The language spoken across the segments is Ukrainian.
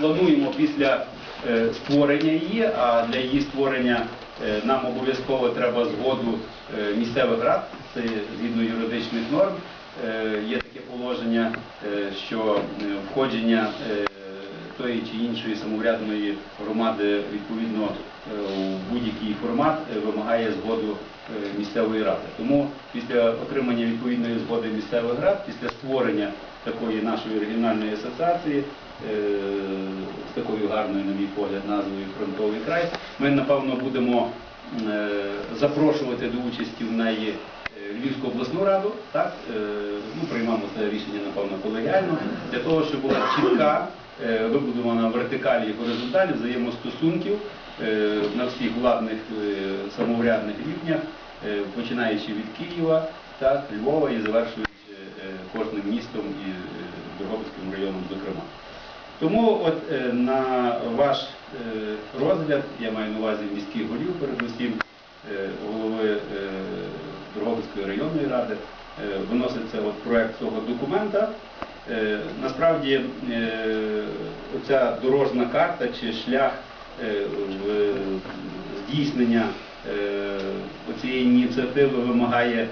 плануємо після е, створення її, а для її створення е, нам обов'язково треба згоду е, місцевих рад, це згідно юридичних норм. Є таке положення, що входження тої чи іншої самоврядної громади відповідно у будь-який формат вимагає згоду місцевої ради. Тому після отримання відповідної згоди місцевих рад, після створення такої нашої регіональної асоціації з такою гарною, на мій погляд, назвою Фронтовий край, ми напевно будемо е, запрошувати до участі в неї е, Львівську обласну раду, так, е, ну, приймемо це рішення, напевно, колегіально, для того, щоб була чітка, е, вибудована вертикалі і горизонталі взаємостосунків е, на всіх владних е, самоврядних рівнях, е, починаючи від Києва, Львова і завершуючи е, кожним містом і е, Дрогобицьким районом, зокрема. Тому от е, на ваш е, розгляд, я маю на увазі міських голів, передусім е, голови е, Дрогобицької районної ради, е, виноситься от проект цього документа. Насправді оця дорожна карта чи шлях здійснення цієї ініціативи вимагає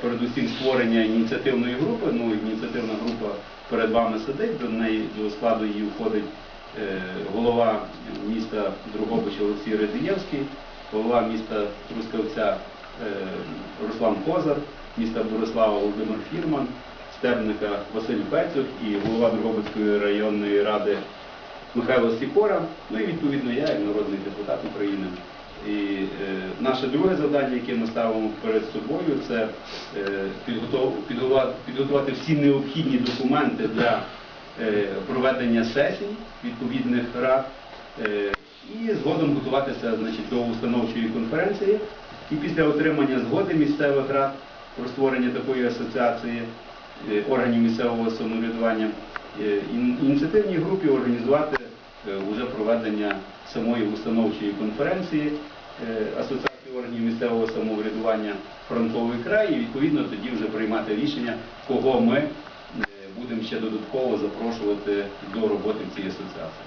передусім створення ініціативної групи. Ну, ініціативна група перед вами сидить, до неї до складу її входить е, голова міста Другобич Олексій Радієвський, голова міста Трускавця е, Руслан Козар, міста Борислава Володимир Фірман, Стебника Василь Пецюк і голова Другобицької районної ради Михайло Сікора, ну і відповідно я, як народний депутат України. І е, наше друге завдання, яке ми ставимо перед собою, це е, підготувати, всі необхідні документи для е, проведення сесій відповідних рад і згодом готуватися значить, до установчої конференції. І після отримання згоди місцевих рад про створення такої асоціації органів місцевого самоврядування е, ініціативній групі організувати е, уже проведення самої установчої конференції е, Асоціації органів місцевого самоврядування фронтовий край і відповідно тоді вже приймати рішення, кого ми е, будемо ще додатково запрошувати до роботи в цій асоціації.